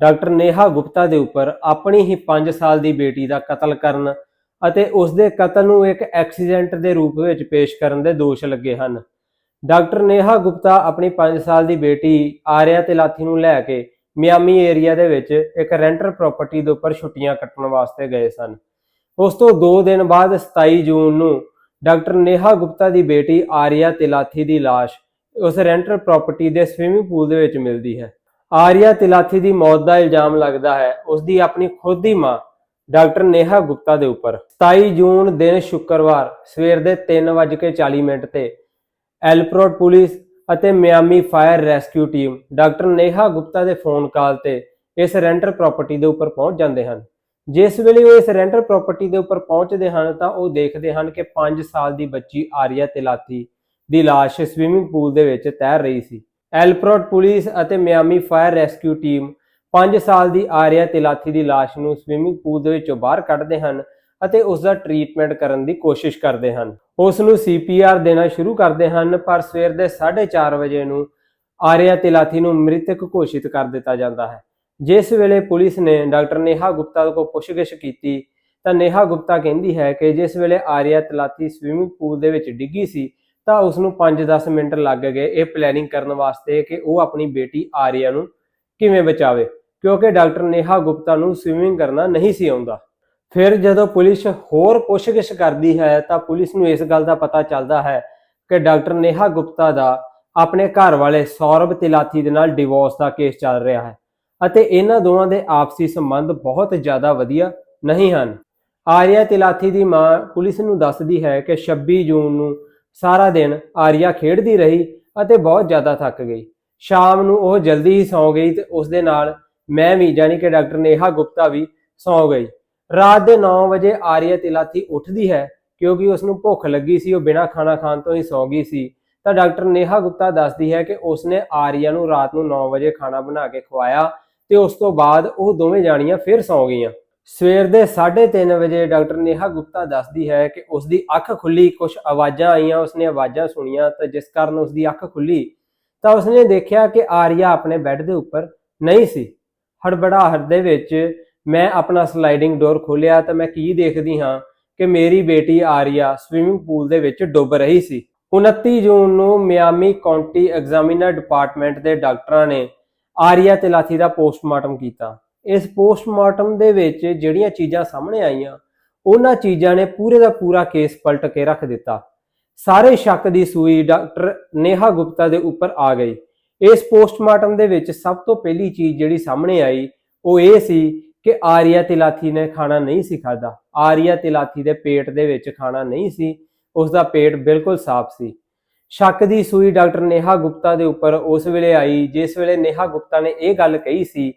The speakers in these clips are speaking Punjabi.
ਡਾਕਟਰ ਨੇਹਾ ਗੁਪਤਾ ਦੇ ਉੱਪਰ ਆਪਣੀ ਹੀ 5 ਸਾਲ ਦੀ ਬੇਟੀ ਦਾ ਕਤਲ ਕਰਨ ਅਤੇ ਉਸ ਦੇ ਕਤਲ ਨੂੰ ਇੱਕ ਐਕਸੀਡੈਂਟ ਦੇ ਰੂਪ ਵਿੱਚ ਪੇਸ਼ ਕਰਨ ਦੇ ਦੋਸ਼ ਲੱਗੇ ਹਨ। ਡਾਕਟਰ ਨੇਹਾ ਗੁਪਤਾ ਆਪਣੀ 5 ਸਾਲ ਦੀ ਬੇਟੀ ਆਰਿਆ ਤਿਲਾਥੀ ਨੂੰ ਲੈ ਕੇ ਮਿਆਮੀ ਏਰੀਆ ਦੇ ਵਿੱਚ ਇੱਕ ਰੈਂਟਰ ਪ੍ਰਾਪਰਟੀ ਦੇ ਉੱਪਰ ਛੁੱਟੀਆਂ ਕੱਟਣ ਵਾਸਤੇ ਗਏ ਸਨ। ਉਸ ਤੋਂ 2 ਦਿਨ ਬਾਅਦ 27 ਜੂਨ ਨੂੰ ਡਾਕਟਰ ਨੇਹਾ ਗੁਪਤਾ ਦੀ ਬੇਟੀ ਆਰਿਆ ਤਿਲਾਥੀ ਦੀ ਲਾਸ਼ ਉਸ ਰੈਂਟਰ ਪ੍ਰਾਪਰਟੀ ਦੇ ਸਵਿਮਿੰਗ ਪੂਲ ਦੇ ਵਿੱਚ ਮਿਲਦੀ ਹੈ। ਆਰੀਆ ਤਿਲਾਥੀ ਦੀ ਮੌਤ ਦਾ ਇਲਜ਼ਾਮ ਲੱਗਦਾ ਹੈ। ਉਸ ਦੀ ਆਪਣੀ ਖੁਦ ਦੀ ਮਾਂ, ਡਾਕਟਰ ਨੇਹਾ ਗੁਪਤਾ ਦੇ ਉੱਪਰ। 27 ਜੂਨ ਦਿਨ ਸ਼ੁੱਕਰਵਾਰ, ਸਵੇਰ ਦੇ 3:40 ਮਿੰਟ ਤੇ ਐਲਪਰੋਡ ਪੁਲਿਸ ਅਤੇ Miami fire rescue team, doctor Neha Gupta ਦੇ ਫੋਨ ਕਾਲ ਤੇ ਇਸ ਰੈਂਟਰ ਪ੍ਰਾਪਰਟੀ ਦੇ ਉੱਪਰ ਪਹੁੰਚ ਜਾਂਦੇ ਹਨ। ਜਿਸ ਵੇਲੇ ਉਹ ਇਸ ਰੈਂਟਰ ਪ੍ਰਾਪਰਟੀ ਦੇ ਉੱਪਰ ਪਹੁੰਚਦੇ ਹਨ ਤਾਂ ਉਹ ਦੇਖਦੇ ਹਨ ਕਿ 5 ਸਾਲ ਦੀ ਬੱਚੀ ਆਰੀਆ ਤਿਲਾਥੀ ਦੀ ਲਾਸ਼ ਸਵਿਮਿੰਗ ਪੂਲ ਦੇ ਵਿੱਚ ਤੈਰ ਰਹੀ ਸੀ। ਐਲਪਰੋਟ ਪੁਲਿਸ ਅਤੇ ਮਿਆਮੀ ਫਾਇਰ ਰੈਸਕਿਊ ਟੀਮ 5 ਸਾਲ ਦੀ ਆਰਿਆ ਤਿਲਾਥੀ ਦੀ ਲਾਸ਼ ਨੂੰ ਸਵਿਮਿੰਗ ਪੂਲ ਦੇ ਵਿੱਚੋਂ ਬਾਹਰ ਕੱਢਦੇ ਹਨ ਅਤੇ ਉਸ ਦਾ ਟ੍ਰੀਟਮੈਂਟ ਕਰਨ ਦੀ ਕੋਸ਼ਿਸ਼ ਕਰਦੇ ਹਨ। ਉਸ ਨੂੰ ਸੀਪੀਆਰ ਦੇਣਾ ਸ਼ੁਰੂ ਕਰਦੇ ਹਨ, ਪਰ ਸਵੇਰ ਦੇ 4:30 ਵਜੇ ਨੂੰ ਆਰਿਆ ਤਿਲਾਥੀ ਨੂੰ ਮ੍ਰਿਤਕ ਘੋਸ਼ਿਤ ਕਰ ਦਿੱਤਾ ਜਾਂਦਾ ਹੈ। ਜਿਸ ਵੇਲੇ ਪੁਲਿਸ ਨੇ ਡਾਕਟਰ ਨੇਹਾ ਗੁਪਤਾ ਕੋਲ ਪੁੱਛਗਿੱਛ ਕੀਤੀ, ਤਾਂ ਨੇਹਾ ਗੁਪਤਾ ਕਹਿੰਦੀ ਹੈ ਕਿ ਜਿਸ ਵੇਲੇ ਆਰਿਆ ਤਿਲਾਥੀ ਸਵਿਮਿੰਗ ਪੂਲ ਦੇ ਵਿੱਚ ਡਿੱਗੀ ਸੀ ਤਾਂ ਉਸ ਨੂੰ 5-10 ਮਿੰਟ ਲੱਗ ਗਏ ਇਹ ਪਲੈਨਿੰਗ ਕਰਨ ਵਾਸਤੇ ਕਿ ਉਹ ਆਪਣੀ ਬੇਟੀ ਆਰੀਆ ਨੂੰ ਕਿਵੇਂ ਬਚਾਵੇ, ਕਿਉਂਕਿ ਡਾਕਟਰ ਨੇਹਾ ਗੁਪਤਾ ਨੂੰ ਸਵਿਮਿੰਗ ਕਰਨਾ ਨਹੀਂ ਸੀ ਆਉਂਦਾ। ਫਿਰ ਜਦੋਂ ਪੁਲਿਸ ਹੋਰ ਪੁੱਛਗਿੱਛ ਕਰਦੀ ਹੈ, ਤਾਂ ਪੁਲਿਸ ਨੂੰ ਇਸ ਗੱਲ ਦਾ ਪਤਾ ਚੱਲਦਾ ਹੈ ਕਿ ਡਾਕਟਰ ਨੇਹਾ ਗੁਪਤਾ ਦਾ ਆਪਣੇ ਘਰ ਵਾਲੇ ਸੌਰਵ ਤਿਲਾਥੀ ਦੇ ਨਾਲ ਡਿਵੋਰਸ ਦਾ ਕੇਸ ਚੱਲ ਰਿਹਾ ਹੈ ਅਤੇ ਇਹਨਾਂ ਦੋਵਾਂ ਦੇ ਆਪਸੀ ਸੰਬੰਧ ਬਹੁਤ ਜ਼ਿਆਦਾ ਵਧੀਆ ਨਹੀਂ ਹਨ। ਆਰੀਆ ਤਿਲਾਥੀ ਦੀ ਮਾਂ ਪੁਲਿਸ ਨੂੰ ਦੱਸਦੀ ਹੈ ਕਿ 26 ਜੂਨ ਨੂੰ ਸਾਰਾ ਦਿਨ ਆਰੀਆ ਖੇਡਦੀ ਰਹੀ ਅਤੇ ਬਹੁਤ ਜ਼ਿਆਦਾ ਥੱਕ ਗਈ। ਸ਼ਾਮ ਨੂੰ ਉਹ ਜਲਦੀ ਹੀ ਸੌਂ ਗਈ ਤੇ ਉਸ ਦੇ ਨਾਲ ਮੈਂ ਵੀ ਯਾਨੀ ਕਿ ਡਾਕਟਰ ਨੇਹਾ ਗੁਪਤਾ ਵੀ ਸੌਂ ਗਈ। ਰਾਤ ਦੇ 9 ਵਜੇ ਆਰੀਆ ਤਿਲਾਥੀ ਉੱਠਦੀ ਹੈ ਕਿਉਂਕਿ ਉਸ ਨੂੰ ਭੁੱਖ ਲੱਗੀ ਸੀ, ਉਹ ਬਿਨਾਂ ਖਾਣਾ ਖਾਣ ਤੋਂ ਹੀ ਸੌਂ ਗਈ ਸੀ। ਤਾਂ ਡਾਕਟਰ ਨੇਹਾ ਗੁਪਤਾ ਦੱਸਦੀ ਹੈ ਕਿ ਉਸਨੇ ਆਰੀਆ ਨੂੰ ਰਾਤ ਨੂੰ 9 ਵਜੇ ਖਾਣਾ ਬਣਾ ਕੇ ਖਵਾਇਆ ਤੇ ਉਸ ਤੋਂ ਬਾਅਦ ਉਹ ਦੋਵੇਂ ਜਾਣੀਆਂ ਫਿਰ ਸੌਂ ਗਈਆਂ। ਸਵੇਰ ਦੇ 3:30 ਵਜੇ ਡਾਕਟਰ ਨੇਹਾ ਗੁਪਤਾ ਦੱਸਦੀ ਹੈ ਕਿ ਉਸ ਦੀ ਅੱਖ ਖੁੱਲੀ ਕੁਝ ਆਵਾਜ਼ਾਂ ਆਈਆਂ, ਉਸਨੇ ਆਵਾਜ਼ਾਂ ਸੁਣੀਆਂ ਤਾਂ ਜਿਸ ਕਾਰਨ ਉਸ ਦੀ ਅੱਖ ਖੁੱਲੀ ਤਾਂ ਉਸਨੇ ਦੇਖਿਆ ਕਿ ਆਰੀਆ ਆਪਣੇ ਬੈੱਡ ਦੇ ਉੱਪਰ ਨਹੀਂ ਸੀ। ਹੜਬੜਾਹਟ ਦੇ ਵਿੱਚ ਮੈਂ ਆਪਣਾ ਸਲਾਈਡਿੰਗ ਡੋਰ ਖੋਲ੍ਹਿਆ ਤਾਂ ਮੈਂ ਕੀ ਦੇਖਦੀ ਹਾਂ ਕਿ ਮੇਰੀ ਬੇਟੀ ਆਰੀਆ ਸਵਿਮਿੰਗ ਪੂਲ ਦੇ ਵਿੱਚ ਡੁੱਬ ਰਹੀ ਸੀ। 29 ਜੂਨ ਨੂੰ ਮਿਆਮੀ ਕਾਉਂਟੀ ਐਗਜ਼ਾਮੀਨਰ ਡਿਪਾਰਟਮੈਂਟ ਦੇ ਡਾਕਟਰਾਂ ਨੇ ਆਰੀਆ ਤਿਲਾਥੀ ਦਾ ਪੋਸਟਮਾਰਟਮ ਕੀਤਾ। ਇਸ ਪੋਸਟਮਾਰਟਮ ਦੇ ਵਿੱਚ ਜਿਹੜੀਆਂ ਚੀਜ਼ਾਂ ਸਾਹਮਣੇ ਆਈਆਂ, ਉਹਨਾਂ ਚੀਜ਼ਾਂ ਨੇ ਪੂਰੇ ਦਾ ਪੂਰਾ ਕੇਸ ਪਲਟ ਕੇ ਰੱਖ ਦਿੱਤਾ। ਸਾਰੇ ਸ਼ੱਕ ਦੀ ਸੂਈ ਡਾਕਟਰ ਨੇਹਾ ਗੁਪਤਾ ਦੇ ਉੱਪਰ ਆ ਗਈ ਇਸ ਪੋਸਟਮਾਰਟਮ ਦੇ ਵਿੱਚ ਸਭ ਤੋਂ ਪਹਿਲੀ ਚੀਜ਼ ਜਿਹੜੀ ਸਾਹਮਣੇ ਆਈ, ਉਹ ਇਹ ਸੀ ਕਿ ਆਰੀਆ ਤਿਲਾਥੀ ਨੇ ਖਾਣਾ ਨਹੀਂ ਸੀ ਖਾਦਾ ਆਰੀਆ ਤਿਲਾਥੀ ਦੇ ਪੇਟ ਦੇ ਵਿੱਚ ਖਾਣਾ ਨਹੀਂ ਸੀ, ਉਸ ਦਾ ਪੇਟ ਬਿਲਕੁਲ ਸਾਫ਼ ਸੀ। ਸ਼ੱਕ ਦੀ ਸੂਈ ਡਾਕਟਰ ਨੇਹਾ ਗੁਪਤਾ ਦੇ ਉੱਪਰ ਉਸ ਵੇਲੇ ਆਈ, ਜਿਸ ਵੇਲੇ ਨੇਹਾ ਗੁਪਤਾ ਨੇ ਇਹ ਗੱਲ ਕਹੀ ਸੀ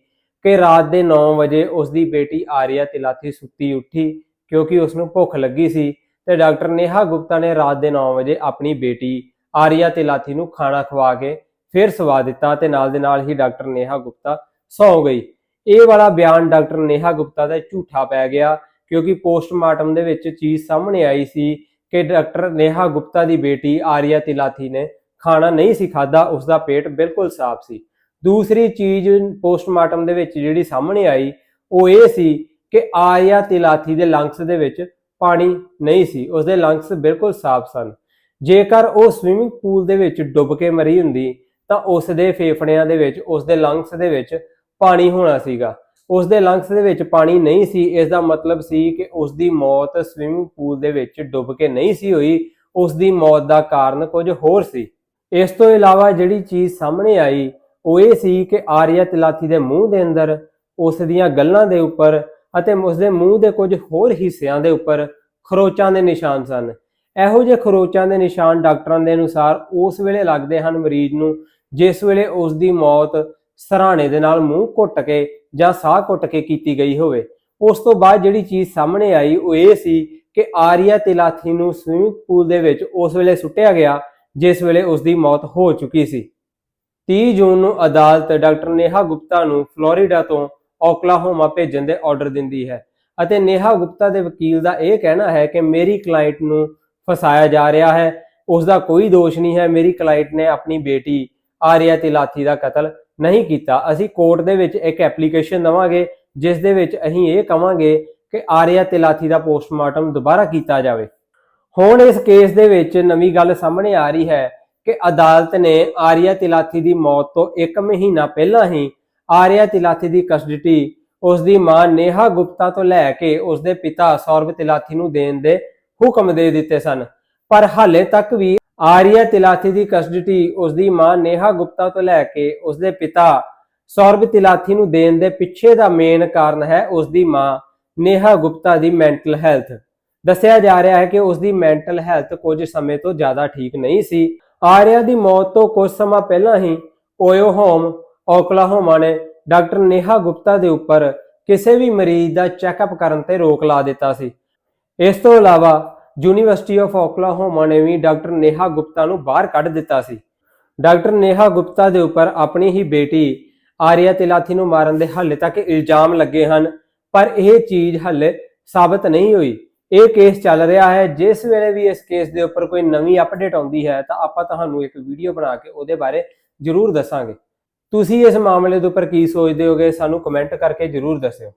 ਕਿ ਰਾਤ ਦੇ 9 ਵਜੇ ਉਸ ਦੀ ਬੇਟੀ ਆਰੀਆ ਤਿਲਾਥੀ ਸੁੱਤੀ ਉੱਠੀ ਕਿਉਂਕਿ ਉਸ ਨੂੰ ਭੁੱਖ ਲੱਗੀ ਸੀ ਤੇ ਡਾਕਟਰ ਨੇਹਾ ਗੁਪਤਾ ਨੇ ਰਾਤ ਦੇ 9 ਵਜੇ ਆਪਣੀ ਬੇਟੀ ਆਰੀਆ ਤਿਲਾਥੀ ਨੂੰ ਖਾਣਾ ਖਵਾ ਕੇ ਫਿਰ ਸਵਾ ਦਿੱਤਾ ਤੇ ਨਾਲ ਦੇ ਨਾਲ ਹੀ ਡਾਕਟਰ ਨੇਹਾ ਗੁਪਤਾ ਸੌ ਗਈ। ਇਹ ਵਾਲਾ ਬਿਆਨ ਡਾਕਟਰ ਨੇਹਾ ਗੁਪਤਾ ਦਾ ਝੂਠਾ ਪੈ ਗਿਆ ਕਿਉਂਕਿ ਪੋਸਟਮਾਰਟਮ ਦੇ ਵਿੱਚ ਚੀਜ਼ ਸਾਹਮਣੇ ਆਈ ਸੀ ਕਿ ਡਾਕਟਰ ਨੇਹਾ ਗੁਪਤਾ ਦੀ ਬੇਟੀ ਆਰੀਆ ਤਿਲਾਥੀ ਨੇ ਖਾਣਾ ਨਹੀਂ ਸੀ ਖਾਦਾ ਉਸ ਦਾ ਪੇਟ ਬਿਲਕੁਲ ਸਾਫ਼ ਸੀ। ਦੂਸਰੀ ਚੀਜ਼ ਪੋਸਟਮਾਰਟਮ ਦੇ ਵਿੱਚ ਜਿਹੜੀ ਸਾਹਮਣੇ ਆਈ, ਉਹ ਇਹ ਸੀ ਕਿ ਆਰੀਆ ਤਿਲਾਥੀ ਦੇ ਲੰਗਸ ਦੇ ਵਿੱਚ ਪਾਣੀ ਨਹੀਂ ਸੀ ਉਸ ਦੇ ਲੰਗਸ ਬਿਲਕੁਲ ਸਾਫ਼ ਸਨ। ਜੇਕਰ ਉਹ ਸਵਿਮਿੰਗ ਪੂਲ ਦੇ ਵਿੱਚ ਡੁੱਬ ਕੇ ਮਰੀ ਹੁੰਦੀ, ਤਾਂ ਉਸ ਦੇ ਫੇਫੜਿਆਂ ਦੇ ਵਿੱਚ ਉਸ ਦੇ ਲੰਗਸ ਦੇ ਵਿੱਚ ਪਾਣੀ ਹੋਣਾ ਸੀਗਾ। ਉਸ ਦੇ ਲੰਗਸ ਦੇ ਵਿੱਚ ਪਾਣੀ ਨਹੀਂ ਸੀ ਇਸ ਦਾ ਮਤਲਬ ਸੀ ਕਿ ਉਸ ਦੀ ਮੌਤ ਸਵਿਮਿੰਗ ਪੂਲ ਦੇ ਵਿੱਚ ਡੁੱਬ ਕੇ ਨਹੀਂ ਸੀ ਹੋਈ ਉਸ ਦੀ ਮੌਤ ਦਾ ਕਾਰਨ ਕੁਝ ਹੋਰ ਸੀ। ਇਸ ਤੋਂ ਇਲਾਵਾ ਜਿਹੜੀ ਚੀਜ਼ ਸਾਹਮਣੇ ਆਈ ਉਹ ਇਹ ਸੀ ਕਿ ਆਰੀਆ ਤਿਲਾਥੀ ਦੇ ਮੂੰਹ ਦੇ ਅੰਦਰ ਉਸ ਦੀਆਂ ਗੱਲਾਂ ਦੇ ਉੱਪਰ ਅਤੇ ਉਸ ਦੇ ਮੂੰਹ ਦੇ ਕੁਝ ਹੋਰ ਹਿੱਸਿਆਂ ਦੇ ਉੱਪਰ ਖਰੋਚਾਂ ਦੇ ਨਿਸ਼ਾਨ ਸਨ। ਇਹੋ ਜਿਹੇ ਖਰੋਚਾਂ ਦੇ ਨਿਸ਼ਾਨ ਡਾਕਟਰਾਂ ਦੇ ਅਨੁਸਾਰ ਉਸ ਵੇਲੇ ਲੱਗਦੇ ਹਨ ਮਰੀਜ਼ ਨੂੰ, ਜਿਸ ਵੇਲੇ ਉਸ ਦੀ ਮੌਤ ਸਰਾਣੇ ਦੇ ਨਾਲ ਮੂੰਹ ਘੁੱਟ ਕੇ ਜਾਂ ਸਾਹ ਘੁੱਟ ਕੇ ਕੀਤੀ ਗਈ ਹੋਵੇ। ਉਸ ਤੋਂ ਬਾਅਦ ਜਿਹੜੀ ਚੀਜ਼ ਸਾਹਮਣੇ ਆਈ, ਉਹ ਇਹ ਸੀ ਕਿ ਆਰੀਆ ਤਿਲਾਥੀ ਨੂੰ ਸਵਿਮਿੰਗ ਪੂਲ ਦੇ ਵਿੱਚ ਉਸ ਵੇਲੇ ਸੁੱਟਿਆ ਗਿਆ, ਜਿਸ ਵੇਲੇ ਉਸ ਦੀ ਮੌਤ ਹੋ ਚੁੱਕੀ ਸੀ। 30 ਜੂਨ ਨੂੰ ਅਦਾਲਤ ਡਾਕਟਰ ਨੇਹਾ ਗੁਪਤਾ ਨੂੰ ਫਲੋਰੀਡਾ ਤੋਂ ਓਕਲਾਹੋਮਾ ਭੇਜਣ ਦੇ ਆਰਡਰ ਦਿੰਦੀ ਹੈ। ਅਤੇ ਨੇਹਾ ਗੁਪਤਾ ਦੇ ਵਕੀਲ ਦਾ ਇਹ ਕਹਿਣਾ ਹੈ ਕਿ ਮੇਰੀ ਕਲਾਇੰਟ ਨੂੰ ਫਸਾਇਆ ਜਾ ਰਿਹਾ ਹੈ। ਉਸ ਦਾ ਕੋਈ ਦੋਸ਼ ਨਹੀਂ ਹੈ। ਮੇਰੀ ਕਲਾਇੰਟ ਨੇ ਆਪਣੀ ਬੇਟੀ ਆਰੀਆ ਤਿਲਾਥੀ ਦਾ ਕਤਲ ਨਹੀਂ ਕੀਤਾ। ਅਸੀਂ ਕੋਰਟ ਦੇ ਵਿੱਚ ਇੱਕ ਐਪਲੀਕੇਸ਼ਨ ਦਵਾਂਗੇ, ਜਿਸ ਦੇ ਵਿੱਚ ਅਸੀਂ ਇਹ ਕਵਾਂਗੇ ਕਿ ਆਰਿਆ ਤਿਲਾਥੀ ਦਾ ਪੋਸਟਮਾਰਟਮ ਦੁਬਾਰਾ ਕੀਤਾ ਜਾਵੇ। ਹੁਣ ਇਸ ਕੇਸ ਦੇ ਵਿੱਚ ਨਵੀਂ ਗੱਲ ਸਾਹਮਣੇ ਆ ਰਹੀ ਹੈ ਕਿ ਅਦਾਲਤ ਨੇ ਆਰੀਆ ਤਿਲਾਥੀ ਦੀ ਮੌਤ ਤੋਂ 1 ਮਹੀਨਾ ਪਹਿਲਾਂ ਹੀ ਆਰਿਆ ਤਿਲਾਥੀ ਦੀ ਕਸਟਡੀ ਉਸ ਦੀ ਮਾਂ ਨੇਹਾ ਗੁਪਤਾ ਤੋਂ ਲੈ ਕੇ ਉਸ ਦੇ ਪਿਤਾ ਸੌਰਵ ਤਿਲਾਥੀ ਨੂੰ ਦੇਣ ਦੇ ਹੁਕਮ ਦੇ ਦਿੱਤੇ ਸਨ। ਪਰ ਹਾਲੇ ਤੱਕ ਵੀ ਆਰਿਆ ਤਿਲਾਥੀ ਦੀ ਕਸਟਡੀ ਉਸ ਦੀ ਮਾਂ ਨੇਹਾ ਗੁਪਤਾ ਤੋਂ ਲੈ ਕੇ ਉਸ ਦੇ ਪਿਤਾ ਸੌਰਵ ਤਿਲਾਥੀ ਨੂੰ ਦੇਣ ਦੇ ਪਿੱਛੇ ਦਾ ਮੇਨ ਕਾਰਨ ਹੈ ਉਸ ਦੀ ਮਾਂ ਨੇਹਾ ਗੁਪਤਾ ਦੀ ਮੈਂਟਲ ਹੈਲਥ। ਦੱਸਿਆ ਜਾ ਰਿਹਾ ਹੈ ਕਿ ਉਸ ਦੀ ਮੈਂਟਲ ਹੈਲਥ ਕੁਝ ਸਮੇਂ ਤੋਂ ਜ਼ਿਆਦਾ ਠੀਕ ਨਹੀਂ ਸੀ। ਆਰਿਆ ਦੀ ਮੌਤ ਤੋਂ ਕੁਝ ਸਮਾਂ ਪਹਿਲਾਂ ਹੀ ਓਯੋ ਹੋਮ ਓਕਲਾਹੋਮਾ ਨੇ ਡਾਕਟਰ ਨੇਹਾ ਗੁਪਤਾ ਦੇ ਉੱਪਰ ਕਿਸੇ ਵੀ ਮਰੀਜ਼ ਦਾ ਚੈੱਕਅਪ ਕਰਨ ਤੇ ਰੋਕ ਲਾ ਦਿੱਤਾ ਸੀ। ਇਸ ਤੋਂ ਇਲਾਵਾ ਯੂਨੀਵਰਸਿਟੀ ਆਫ ਓਕਲਾਹੋਮਾ ਨੇ ਵੀ ਡਾਕਟਰ ਨੇਹਾ ਗੁਪਤਾ ਨੂੰ ਬਾਹਰ ਕੱਢ ਦਿੱਤਾ ਸੀ। ਡਾਕਟਰ ਨੇਹਾ ਗੁਪਤਾ ਦੇ ਉੱਪਰ ਆਪਣੀ ਹੀ ਬੇਟੀ ਆਰੀਆ ਤਿਲਾਥੀ ਨੂੰ ਮਾਰਨ ਦੇ ਹਾਲੇ ਤੱਕ ਇਲਜ਼ਾਮ ਲੱਗੇ ਹਨ, ਪਰ ਇਹ ਚੀਜ਼ ਹਾਲੇ ਸਾਬਤ ਨਹੀਂ ਹੋਈ। ਇਹ ਕੇਸ ਚੱਲ ਰਿਹਾ ਹੈ, ਜਿਸ ਵੇਲੇ ਵੀ ਇਸ ਕੇਸ ਦੇ ਉੱਪਰ ਕੋਈ ਨਵੀਂ ਅਪਡੇਟ ਆਉਂਦੀ ਹੈ, ਤਾਂ ਆਪਾਂ ਤੁਹਾਨੂੰ ਇੱਕ ਵੀਡੀਓ ਬਣਾ ਕੇ ਉਹਦੇ ਬਾਰੇ ਜ਼ਰੂਰ ਦੱਸਾਂਗੇ। ਤੁਸੀਂ ਇਸ ਮਾਮਲੇ ਦੇ ਉੱਪਰ ਕੀ ਸੋਚਦੇ ਹੋਗੇ, ਸਾਨੂੰ ਕਮੈਂਟ ਕਰਕੇ ਜ਼ਰੂਰ ਦੱਸਿਓ।